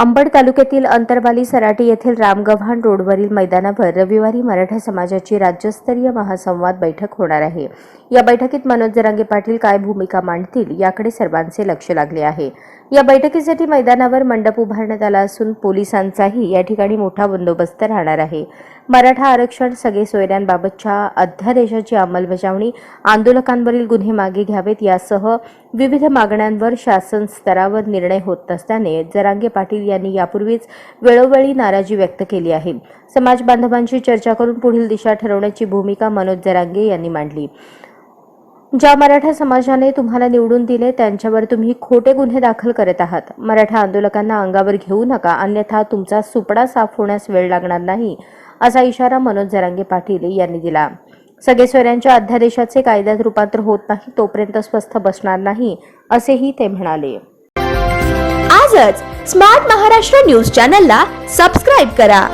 अंबड तालुक्यातील अंतरवाली सराटी येथील रामगव्हाण रोडवरील मैदानावर रविवारी मराठा समाजाची राज्यस्तरीय महासंवाद बैठक होणार आहे. या बैठकीत मनोज जरांगे पाटील काय भूमिका मांडतील याकडे सर्वांचे लक्ष लागले आहे. या बैठकीसाठी मैदानावर मंडप उभारण्यात आला असून पोलिसांचाही या ठिकाणी मोठा बंदोबस्त राहणार आहे. मराठा आरक्षण सगळे सोयऱ्यांबाबतच्या अध्यादेशाची अंमलबजावणी आंदोलकांवरील गुन्हे मागे घ्यावेत यासह विविध मागण्यांवर शासन स्तरावर निर्णय होत नसल्याने जरांगे पाटील यांनी यापूर्वीच वेळोवेळी नाराजी व्यक्त केली आहे. समाज बांधवांशी चर्चा करून पुढील दिशा ठरवण्याची भूमिका मनोज जरांगे यांनी मांडली. ज्या मराठा समाजाने तुम्हाला निवडून दिले त्यांच्यावर तुम्ही खोटे गुन्हे दाखल करत आहात. मराठा आंदोलकांना अंगावर घेऊ नका अन्यथा तुमचा सुपडा साफ होण्यास वेळ लागणार नाही असा इशारा मनोज जरांगे पाटील यांनी दिला. सगळे अध्यादेशाचे कायद्यात रूपांतर होत नाही तोपर्यंत स्वस्थ बसणार नाही असेही ते म्हणाले. आजच स्मार्ट महाराष्ट्र न्यूज चॅनलला सबस्क्राईब करा.